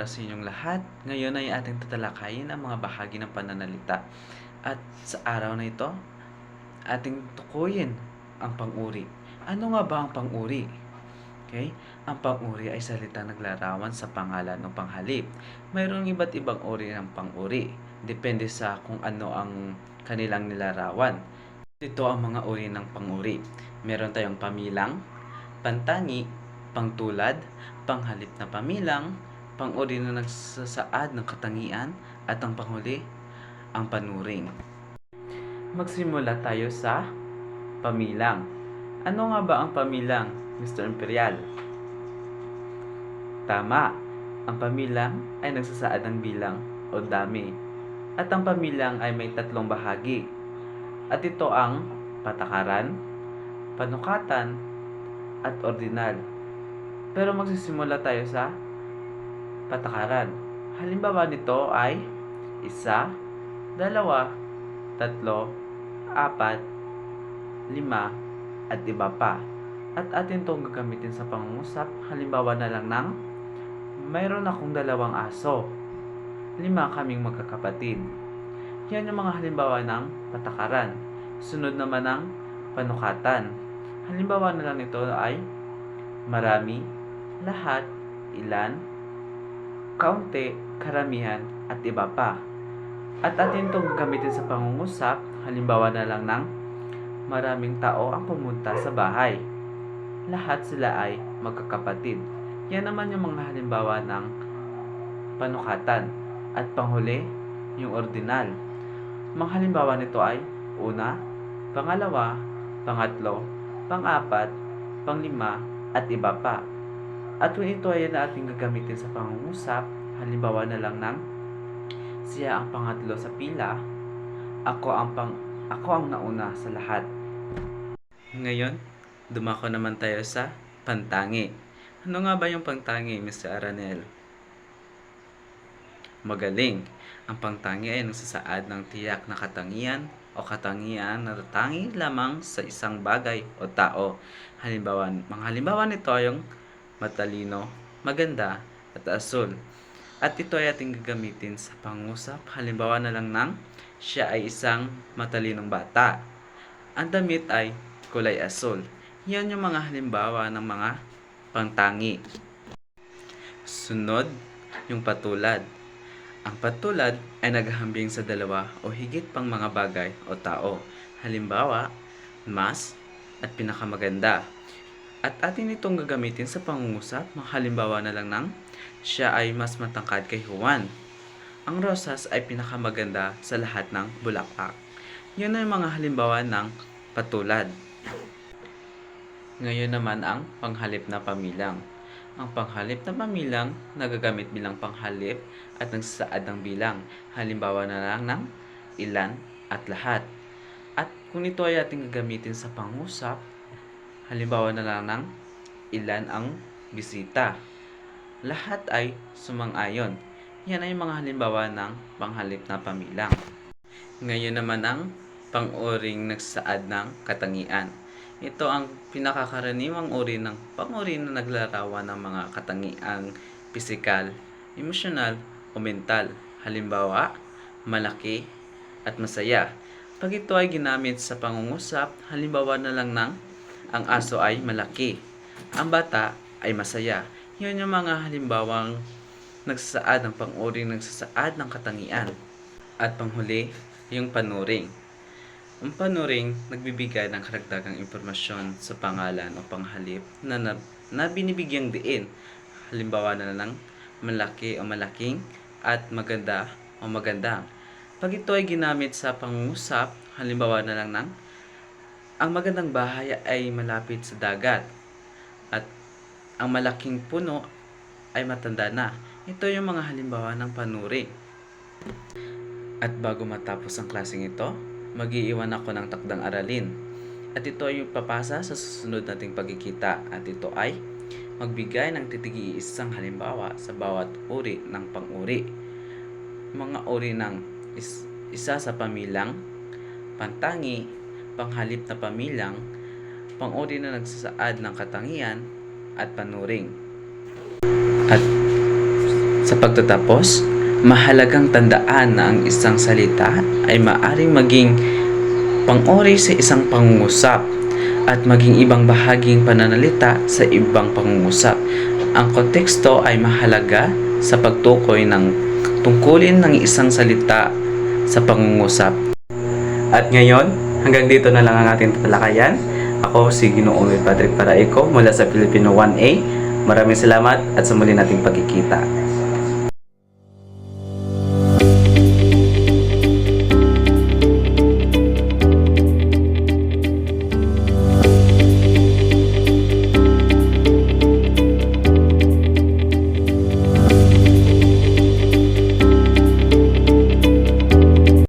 araw sa inyong lahat. Ngayon ay ating tatalakayin ang mga bahagi ng pananalita. At sa araw na ito, ating tukuyin ang pang-uri. Ano nga ba ang pang-uri? Okay? Ang pang-uri ay salita naglarawan sa pangalan o panghalip. Mayroong iba't ibang uri ng pang-uri. Depende sa kung ano ang kanilang nilarawan. Ito ang mga uri ng pang-uri. Meron tayong pamilang, pantangi, pangtulad, panghalip na pamilang, pang-uri na nagsasaad ng katangian, at ang panghuli, ang panuring. Magsimula tayo sa pamilang. Ano nga ba ang pamilang, Mr. Imperial? Tama, ang pamilang ay nagsasaad ng bilang o dami. At ang pamilang ay may tatlong bahagi. At ito ang patakaran, panukatan, at ordinal. Pero magsisimula tayo sa patakaran. Halimbawa nito ay isa, dalawa, tatlo, apat, lima, at iba pa. At atin itong gagamitin sa pangungusap. Halimbawa na lang ng mayroon akong dalawang aso. Lima kaming magkakapatid. Yan yung mga halimbawa ng patakaran. Sunod naman ng panukatan. Halimbawa na lang nito ay marami, lahat, ilan, kaunti, karamihan, at iba pa. At atin itong gagamitin sa pangungusap, halimbawa na lang ng maraming tao ang pumunta sa bahay. Lahat sila ay magkakapatid. Yan naman yung mga halimbawa ng panukatan. At panghuli, yung ordinal. Mga halimbawa nito ay una, pangalawa, pangatlo, pang-apat, panglima, at iba pa. At kung ito ay ating gagamitin sa pangungusap, halimbawa na lang ng siya ang pangatlo sa pila, ako ang pang ako ang nauna sa lahat. Ngayon, dumako naman tayo sa pantangi. Ano nga ba yung pantangi, Mr. Aranel? Magaling. Ang pangtangi ay nagsasaad ng tiyak na katangian o katangian na tangi lamang sa isang bagay o tao. Halimbawa, mga halimbawa nito yung matalino, maganda, at asul. At ito ay ating gagamitin sa pangusap. Halimbawa na lang ng siya ay isang matalinong bata. Ang damit ay kulay asul. Yan yung mga halimbawa ng mga pangtangi. Sunod, yung patulad. Ang patulad ay naghahambing sa dalawa o higit pang mga bagay o tao. Halimbawa, mas at pinakamaganda. At atin itong gagamitin sa pangungusap, halimbawa na lang ng siya ay mas matangkad kay Juan. Ang rosas ay pinakamaganda sa lahat ng bulaklak. Yun ay mga halimbawa ng patulad. Ngayon naman ang panghalip na pamilang. Ang panghalip na pamilang nagagamit bilang panghalip at nagsasaad ng bilang. Halimbawa na lang ng ilan at lahat. At kung ito ay ating gagamitin sa pangusap, halimbawa na lang ng ilan ang bisita. Lahat ay sumang-ayon. Yan ay mga halimbawa ng panghalip na pamilang. Ngayon naman ang pang-uring nagsaad ng katangian. Ito ang pinakakaraniwang uri ng pang-uri na naglarawan ng mga katangiang pisikal, emosyonal o mental. Halimbawa, malaki at masaya. Pag ito ay ginamit sa pangungusap, halimbawa na lang ng ang aso ay malaki, ang bata ay masaya. Yan yung mga halimbawang nagsasaad ng pang-uring nagsasaad ng katangian. At panghuli, yung panuring. Ang panuring nagbibigay ng karagdagang impormasyon sa pangalan o panghalip na, na, na binibigyang diin. Halimbawa na lang malaki o malaking at maganda o magandang. Pag ito ay ginamit sa pangungusap, halimbawa na lang ng ang magandang bahay ay malapit sa dagat at ang malaking puno ay matanda na. Ito yung mga halimbawa ng panuring. At bago matapos ang klaseng ito, mag-iiwan ako ng takdang aralin. At ito ay papasa sa susunod nating pagkikita at ito ay magbigay ng titigi isang halimbawa sa bawat uri ng pang-uri. Mga uri ng is- isa sa pamilang, pantangi, panghalip na pamilang, pang-uri na nagsasaad ng katangian, at panuring. At Sa pagtatapos, mahalagang tandaan na ang isang salita ay maaring maging pang-ori sa isang pangungusap at maging ibang bahaging pananalita sa ibang pangungusap. Ang konteksto ay mahalaga sa pagtukoy ng tungkulin ng isang salita sa pangungusap. At ngayon, hanggang dito na lang ang ating tatalakayan. Ako si Ginoong Patrick Paraico mula sa Filipino 1A. Maraming salamat at sa muli nating pagkikita.